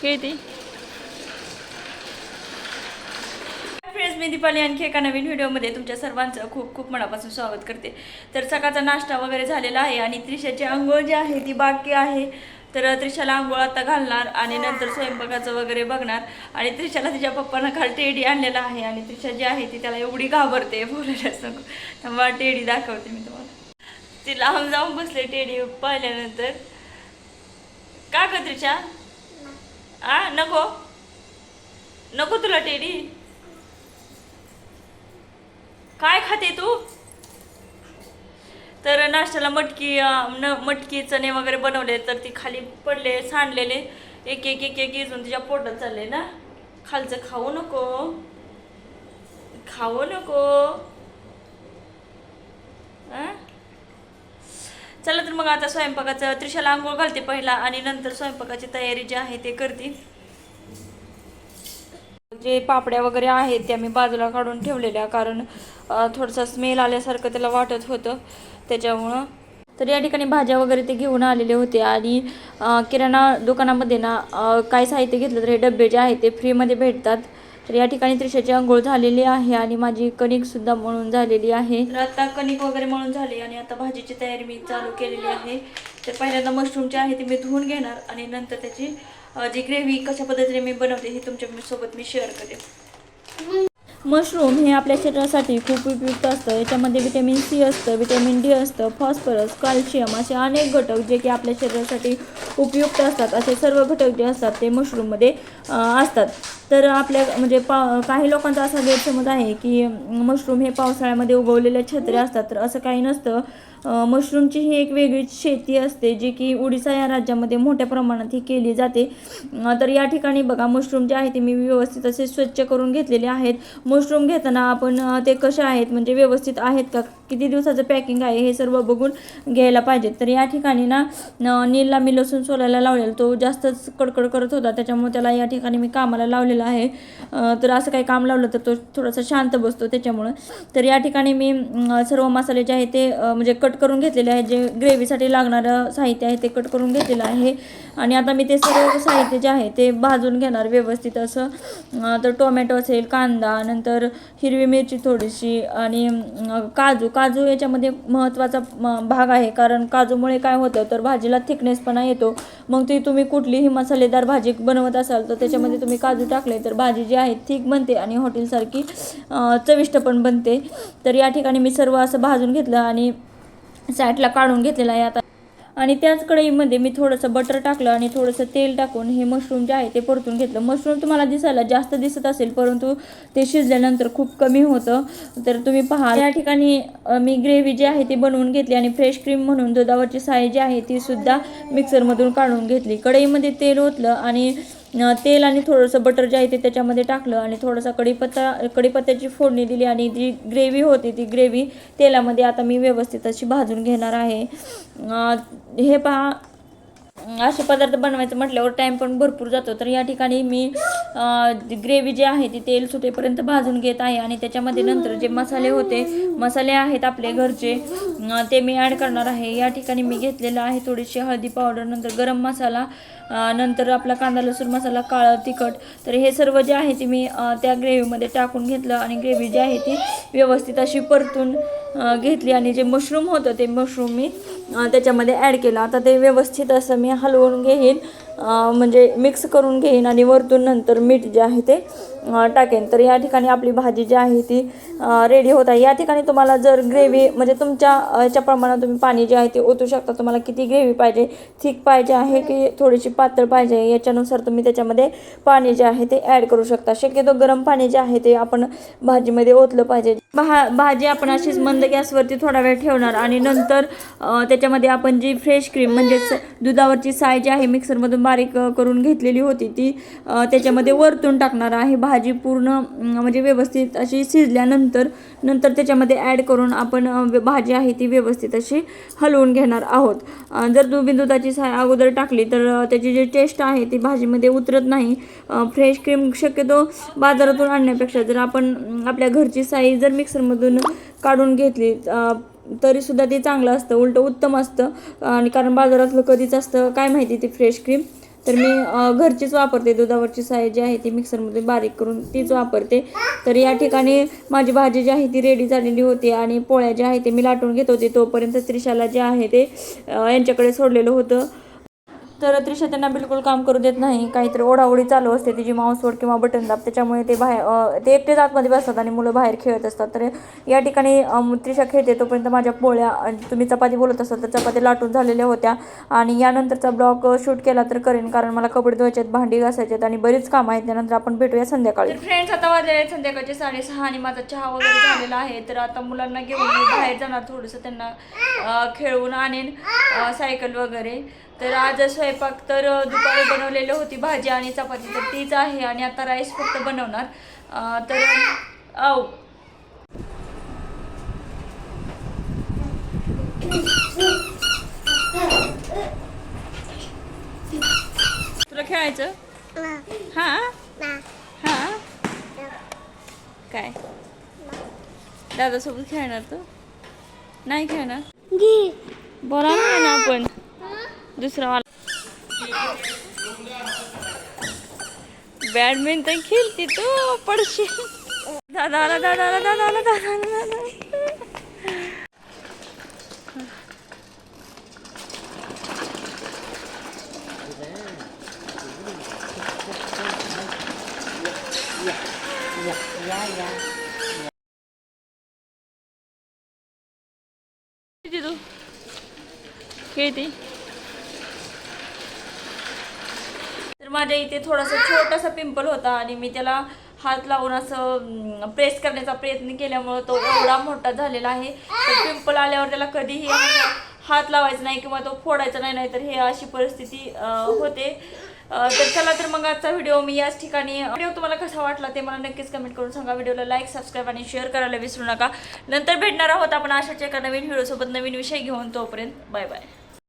किती फ्रेंड्स मी दीपाली. आणखी एका नवीन व्हिडिओमध्ये तुमच्या सर्वांचं खूप खूप मनापासून स्वागत करते. तर सकाळचा नाश्ता वगैरे झालेला आहे आणि त्रिशाची आंघोळ जी आहे ती बाकी आहे. तर त्रिशाला आंघोळ आता घालणार आणि नंतर स्वयंपाकाचं वगैरे बघणार. आणि त्रिशाला तिच्या पप्पानं काल टेडी आणलेला आहे आणि त्रिशा जी आहे ती त्याला एवढी घाबरते बोलायलाच नको. त्यामुळे टेडी दाखवते मी तुम्हाला. ती लांब जाऊन बसले टेडी पाहिल्यानंतर. का ग त्रिशा? आ नको. नको तुला टेडी. काय खाते तू? तर नाश्त्याला मटकी न मटकी चणे वगैरे बनवले तर ती खाली पडले सांडलेले. एक एक एक एक इजून तिच्या पोटात चालले ना. खालचं खाऊ नको. खाऊ नको. चला तर मग आता स्वयंपाकाचं त्रिशाला आंघोळ घालते पहिला आणि नंतर स्वयंपाकाची तयारी जी आहे ते करते. जे पापड्या वगैरे आहेत त्या मी बाजूला काढून ठेवलेल्या कारण थोडंसं थोडासा स्मेल आल्यासारखं त्याला वाटत होतं. त्याच्यामुळं तर या ठिकाणी भाज्या वगैरे ते घेऊन आलेले होते आणि किराणा दुकानामध्ये ना काय साहित्य घेतलं तर हे डबे जे आहेत ते फ्रीमध्ये भेटतात. तर या ठिकाणी त्रिशाची आंघोळ झालेली आहे आणि माझी कणिक सुद्धा मळून झालेली आहे. तर आता कणिक वगैरे मळून झाली आणि आता भाजीची तयारी मी चालू केलेली आहे. तर पहिल्यांदा मशरूमचे आहे ते मी धुवून घेणार आणि नंतर त्याची जी ग्रेव्ही कशा पद्धतीने मी बनवते हे तुमच्यासोबत मी शेअर करेन. मशरूम हे आपल्या शरीरासाठी खूप उपयुक्त असतं. याच्यामध्ये विटॅमिन सी असतं विटॅमिन डी असतं फॉस्फरस कॅल्शियम असे अनेक घटक जे की आपल्या शरीरासाठी उपयुक्त असतात. असे सर्व घटक जे असतात ते मशरूममध्ये असतात. तर आपल्या म्हणजे पा काही लोकांचा असा गैरसमज आहे की मशरूम हे पावसाळ्यामध्ये उगवलेल्या छत्र्या असतात. तर असं काही नसतं. मशरूमची ही एक वेगळीच शेती असते जी की उडीसा या राज्यामध्ये मोठ्या प्रमाणात ही केली जाते. तर या ठिकाणी बघा मशरूम जे आहे ते मी व्यवस्थित असे स्वच्छ करून घेतलेले आहेत. मशरूम घेताना आपण ते कसे आहेत म्हणजे व्यवस्थित आहेत का? किती दिवसाचं पॅकिंग आहे हे सर्व बघून घ्यायला पाहिजे तर या ठिकाणी ना नीलला मी लसूण सोलायला लावलेला तो जास्तच कडकड करत होता त्याच्यामुळे त्याला या ठिकाणी मी कामाला लावलेला आहे. तर असं काही काम लावलं तर तो थोडासा शांत बसतो त्याच्यामुळं. तर या ठिकाणी मी सर्व मसाले जे आहे ते म्हणजे कट कट करून घेतलेले आहे. जे ग्रेव्हीसाठी लागणारं साहित्य आहे ते कट करून घेतलेलं आहे. आणि आता मी ते सर्व साहित्य जे आहे ते भाजून घेणार व्यवस्थित असं. तर टोमॅटो असेल कांदा नंतर हिरवी मिरची थोडीशी आणि काजू. काजू याच्यामध्ये महत्त्वाचा भाग आहे. कारण काजूमुळे काय होतं तर भाजीला थिकनेसपणा येतो. मग ती तुम्ही कुठलीही मसालेदार भाजी बनवत असाल तर त्याच्यामध्ये तुम्ही काजू टाकले तर भाजी जी आहे थिक बनते आणि हॉटेलसारखी चविष्ट पण बनते. तर या ठिकाणी मी सर्व असं भाजून घेतलं आणि साईडला काढून घेतलेला आहे आता. आणि त्याच कढईमध्ये मी थोडंसं बटर टाकलं आणि थोडंसं तेल टाकून हे मशरूम जे आहे ते परतून घेतलं. मशरूम तुम्हाला दिसायला जास्त दिसत असेल परंतु ते शिजल्यानंतर खूप कमी होतं. तर तुम्ही पहा या ठिकाणी मी ग्रेव्ही जी आहे ती बनवून घेतली आणि फ्रेश क्रीम म्हणून दुधावरची साय जी आहे ती सुद्धा मिक्सरमधून काढून घेतली. कढईमध्ये तेल ओतलं आणि तेल आणि थोडंसं बटर जे आहे ते त्याच्यामध्ये टाकलं आणि थोडासा कढीपत्ता कढीपत्त्याची फोडणी दिली आणि जी ग्रेव्ही होती ती ग्रेव्ही तेलामध्ये आता मी व्यवस्थित अशी भाजून घेणार आहे. हे पहा असे पदार्थ बनवायचं म्हटल्यावर टाईम पण भरपूर जातो. तर या ठिकाणी मी ग्रेव्ही जी आहे ती तेल सुटेपर्यंत भाजून घेत आहे आणि त्याच्यामध्ये नंतर जे मसाले होते मसाले आहेत आपले घरचे ते मी ॲड करणार आहे. या ठिकाणी मी घेतलेलं आहे थोडीशी हळदी पावडर नंतर गरम मसाला नंतर आपला कांदा लसूण मसाला काळं तिखट. तर हे सर्व जे आहे ते मी त्या ग्रेव्हीमध्ये टाकून घेतलं आणि ग्रेव्ही जी आहे ती व्यवस्थित अशी परतून घेतली आणि जे मशरूम होतं ते मशरूम मी त्याच्यामध्ये ॲड केलं. आता ते व्यवस्थित असं मी हलवून घेईन. अं, म्हणजे मिक्स करून घेईन आणि वरतून नंतर मीठ जे आहे ते टाकेन. तर या ठिकाणी आपली भाजी जी आहे ती रेडी होत आहे. या ठिकाणी तुम्हाला जर ग्रेव्ही म्हणजे तुमच्या याच्या प्रमाणात तुम्ही पाणी जे आहे ते ओतू शकता. तुम्हाला किती ग्रेव्ही पाहिजे थिक पाहिजे आहे की थोडीशी पातळ पाहिजे याच्यानुसार तुम्ही त्याच्यामध्ये पाणी जे आहे ते ॲड करू शकता. शक्यतो गरम पाणी जे आहे ते आपण भाजीमध्ये ओतलं पाहिजे. भा भाजी आपण अशीच मंद गॅसवरती थोडा वेळ ठेवणार आणि नंतर त्याच्यामध्ये आपण जी फ्रेश क्रीम म्हणजेच दुधावरची साय जी आहे मिक्सरमधून बारीक करून घेतलेली होती. ती त्याच्यामध्ये वरतून टाकणार आहे. भाजी पूर्ण म्हणजे व्यवस्थित अशी शिजल्यानंतर नंतर त्याच्यामध्ये ॲड करून आपण भाजी आहे ती व्यवस्थित अशी हलवून घेणार आहोत. जर तुम्ही दुधाची साय अगोदर टाकली तर त्याची जी टेस्ट आहे ती भाजीमध्ये उतरत नाही. फ्रेश क्रीम शक्यतो बाजारातून आणण्यापेक्षा जर आपण आपल्या घरची साई जर मिक्सरमधून काढून घेतली तरीसुद्धा ते चांगलं असतं. उलटं उत्तम असतं. आणि कारण बाजारातलं कधीच असतं. काय माहिती ती फ्रेश क्रीम तर मी घरचीच वापरते. दुधावरची साय जी आहे ती मिक्सरमध्ये बारीक करून तीच वापरते. तर या ठिकाणी माझी भाजी जी आहे ती रेडी झालेली होती आणि पोळ्या ज्या आहे ते मी लाटून घेत होते. तोपर्यंत त्रिशाला जे आहे ते यांच्याकडे सोडलेलं होतं. तर त्रिशा त्यांना बिलकुल काम करू देत नाही. काहीतरी ओढाओढी चालू असते. तिची माऊसवड किंवा बटन दाब त्याच्यामुळे ते बाहेर ते एकटेच आतमध्ये बसतात आणि मुलं बाहेर खेळत असतात. तर या ठिकाणी त्रिशा खेळते तोपर्यंत माझ्या पोळ्या तुम्ही चपाती बोलत असाल तर चपाती लाटून झालेल्या होत्या. आणि यानंतरचा ब्लॉग शूट केला तर करेन. कारण मला कपडे धुवायचे आहेत भांडी घासायचे आहेत आणि बरीच कामं आहेत. त्यानंतर आपण भेटूया संध्याकाळी. फ्रेंड्स आता वाजले आहेत संध्याकाळचे साडेसहा आणि माझा चहा वगैरे झालेला आहे. तर आता मुलांना घेऊन मी बाहेर जाणार थोडंसं त्यांना खेळवून आणेन सायकल वगैरे. तर आज स्वयंपाक तर दुपारी बनवलेली होती भाजी आणि चपाती. तर तीच आहे आणि आता राईस फक्त बनवणार. तर आव तुला खेळायचं? हा? हा? काय? दादासोबत खेळणार तू? नाही खेळणार? बोला ना आपण. दूसरा वाला बैडमिंटन खेलती तो पड़शी दादा दादा दादा दादा दादा दादा Yeah, yeah. दे माझ्या इथे थोडासा छोटासा पिंपल होता आणि मी त्याला हात लावून असं प्रेस करण्याचा प्रयत्न केल्यामुळं तो एवढा मोठा झालेला आहे. तर पिंपल आल्यावर त्याला कधीही हात लावायचा नाही किंवा तो फोडायचा नाही नाही तर हे अशी परिस्थिती होते. तर चला तर मग आजचा व्हिडिओ मी याच ठिकाणी व्हिडिओ तुम्हाला कसा वाटला ते मला नक्कीच कमेंट करून सांगा. व्हिडिओला लाईक सबस्क्राईब आणि शेअर करायला विसरू नका. नंतर भेटणार आहोत आपण अशाच एका नवीन व्हिडिओसोबत नवीन विषय घेऊन. तोपर्यंत बाय बाय